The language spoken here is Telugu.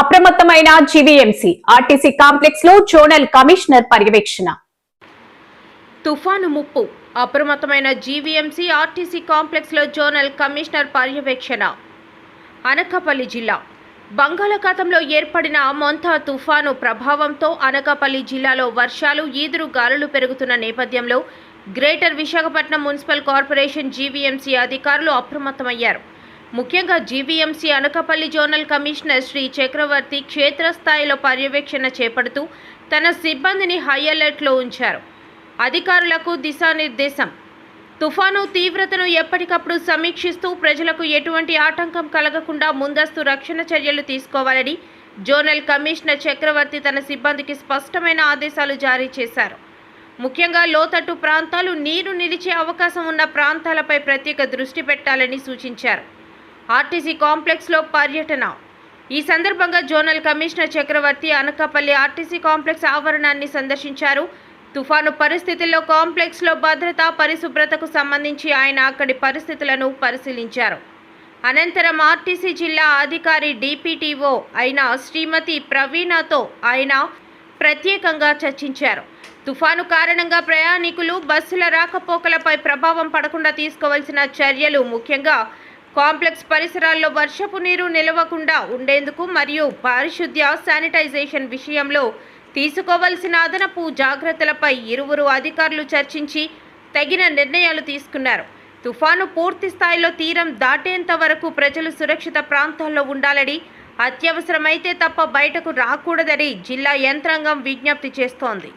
అప్రమత్తమైన జీవీఎంసీ ఆర్టీసీ కాంప్లెక్స్లో జోనల్ కమిషనర్ పర్యవేక్షణ. తుఫాను ముప్పు అప్రమత్తమైన జీవీఎంసీ ఆర్టీసీ కాంప్లెక్స్లో జోనల్ కమిషనర్ పర్యవేక్షణ. అనకాపల్లి జిల్లా. బంగాళాఖాతంలో ఏర్పడిన మొంతా తుఫాను ప్రభావంతో అనకాపల్లి జిల్లాలో వర్షాలు ఈదురు గాలులు పెరుగుతున్న నేపథ్యంలో greater Visakhapatnam municipal corporation GVMC అధికారులు అప్రమత్తమయ్యారు. ముఖ్యంగా GVMC Anakapalli zonal commissioner Shri Chakravarthi క్షేత్రస్థాయిలో పర్యవేక్షణ చేపడుతూ తన సిబ్బందిని హై అలర్ట్లో ఉంచారు. అధికారులకు దిశానిర్దేశం. తుఫాను తీవ్రతను ఎప్పటికప్పుడు సమీక్షిస్తూ ప్రజలకు ఎటువంటి ఆటంకం కలగకుండా ముందస్తు రక్షణ చర్యలు తీసుకోవాలని జోనల్ కమిషనర్ చక్రవర్తి తన సిబ్బందికి స్పష్టమైన ఆదేశాలు జారీ చేశారు. ముఖ్యంగా లోతట్టు ప్రాంతాలు నీరు నిలిచే అవకాశం ఉన్న ప్రాంతాలపై ప్రత్యేక దృష్టి పెట్టాలని సూచించారు. ఆర్టీసీ కాంప్లెక్స్లో పర్యటన. ఈ సందర్భంగా zonal commissioner Chakravarthi Anakapalli RTC complex ఆవరణాన్ని సందర్శించారు. తుఫాను పరిస్థితుల్లో కాంప్లెక్స్లో భద్రత పరిశుభ్రతకు సంబంధించి ఆయన అక్కడి పరిస్థితులను పరిశీలించారు. అనంతరం ఆర్టీసీ జిల్లా అధికారి డిపిటిఓ అయిన శ్రీమతి ప్రవీణతో ఆయన ప్రత్యేకంగా చర్చించారు. తుఫాను కారణంగా ప్రయాణికులు బస్సుల రాకపోకలపై ప్రభావం పడకుండా తీసుకోవాల్సిన చర్యలు ముఖ్యంగా కాంప్లెక్స్ పరిసరాల్లో వర్షపు నీరు నిలవకుండా ఉండేందుకు మరియు పారిశుద్ధ్య శానిటైజేషన్ విషయంలో తీసుకోవలసిన అదనపు జాగ్రత్తలపై ఇరువురు అధికారులు చర్చించి తగిన నిర్ణయాలు తీసుకున్నారు. తుఫాను పూర్తి స్థాయిలో తీరం దాటేంత వరకు ప్రజలు సురక్షిత ప్రాంతాల్లో ఉండాలని అత్యవసరమైతే తప్ప బయటకు రాకూడదని జిల్లా యంత్రాంగం విజ్ఞప్తి చేస్తోంది.